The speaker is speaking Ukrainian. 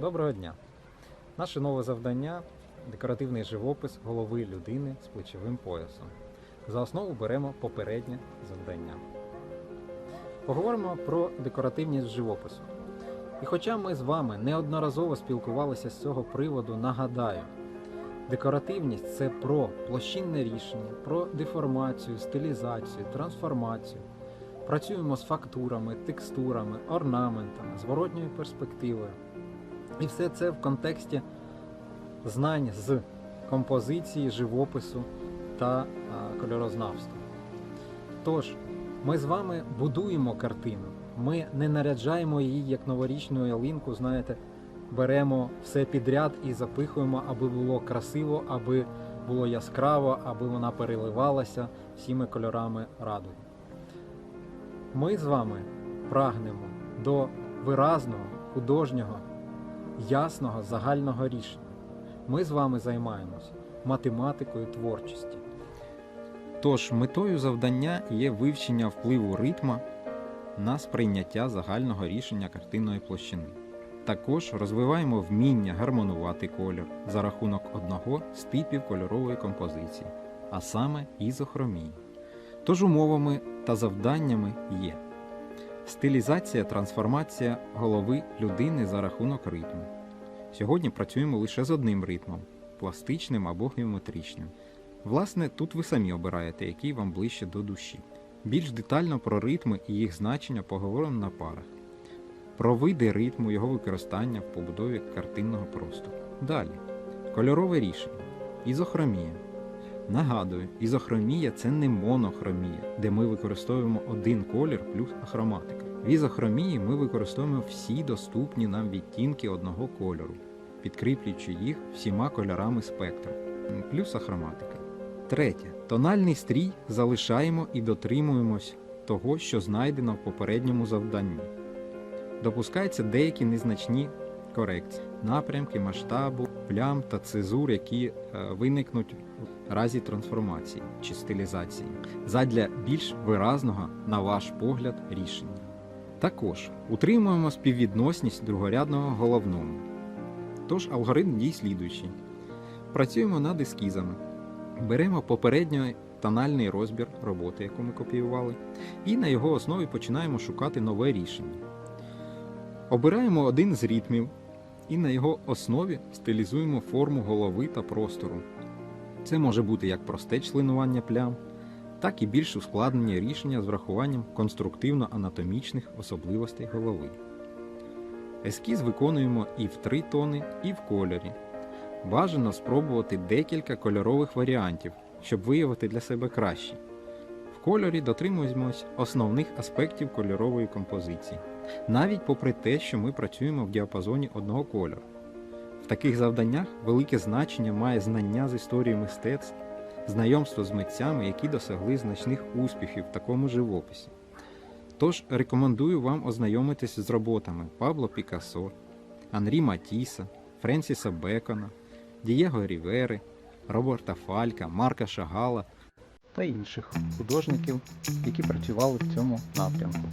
Доброго дня! Наше нове завдання декоративний живопис голови людини з плечовим поясом. За основу беремо попереднє завдання. Поговоримо про декоративність живопису. І хоча ми з вами неодноразово спілкувалися з цього приводу, нагадаю, декоративність це про площинне рішення, про деформацію, стилізацію, трансформацію. Працюємо з фактурами, текстурами, орнаментами, зворотньою перспективою. І все це в контексті знань з композиції, живопису та кольорознавства. Тож, ми з вами будуємо картину. Ми не наряджаємо її як новорічну ялинку, знаєте, беремо все підряд і запихуємо, аби було красиво, аби було яскраво, аби вона переливалася всіми кольорами радуги. Ми з вами прагнемо до виразного, художнього, ясного загального рішення. Ми з вами займаємось математикою творчості. Тож метою завдання є вивчення впливу ритма на сприйняття загального рішення картинної площини. Також розвиваємо вміння гармонувати колір за рахунок одного з типів кольорової композиції, а саме ізохромії. Тож умовами та завданнями є стилізація, трансформація голови людини за рахунок ритму. Сьогодні працюємо лише з одним ритмом пластичним або геометричним. Власне, тут ви самі обираєте, який вам ближче до душі. Більш детально про ритми і їх значення поговоримо на парах. Про види ритму, його використання в побудові картинного простору. Далі. Кольорове рішення. Ізохромія. Нагадую, ізохромія це не монохромія, де ми використовуємо один колір плюс ахроматика. В ізохромії ми використовуємо всі доступні нам відтінки одного кольору, підкріплюючи їх всіма кольорами спектру, плюс ахроматика. Третє. Тональний стрій залишаємо і дотримуємось того, що знайдено в попередньому завданні. Допускаються деякі незначні корекції, напрямки, масштабу, плям та цезур, які е, виникнуть в разі трансформації чи стилізації, задля більш виразного, на ваш погляд, рішення. Також утримуємо співвідносність другорядного головному. Тож алгоритм дій слідуючий. Працюємо над ескізами. Беремо попередньо тональний розбір роботи, яку ми копіювали, і на його основі починаємо шукати нове рішення. Обираємо один з ритмів і на його основі стилізуємо форму голови та простору. Це може бути як просте членування плям, так і більш ускладнені рішення з врахуванням конструктивно-анатомічних особливостей голови. Ескіз виконуємо і в три тони, і в кольорі. Бажано спробувати декілька кольорових варіантів, щоб виявити для себе кращий. В кольорі дотримуємось основних аспектів кольорової композиції, навіть попри те, що ми працюємо в діапазоні одного кольору. В таких завданнях велике значення має знання з історії мистецтв, знайомство з митцями, які досягли значних успіхів в такому живописі. Тож рекомендую вам ознайомитись з роботами Пабло Пікассо, Анрі Матіса, Френсіса Бекона, Дієго Рівери, Роберта Фалька, Марка Шагала та інших художників, які працювали в цьому напрямку.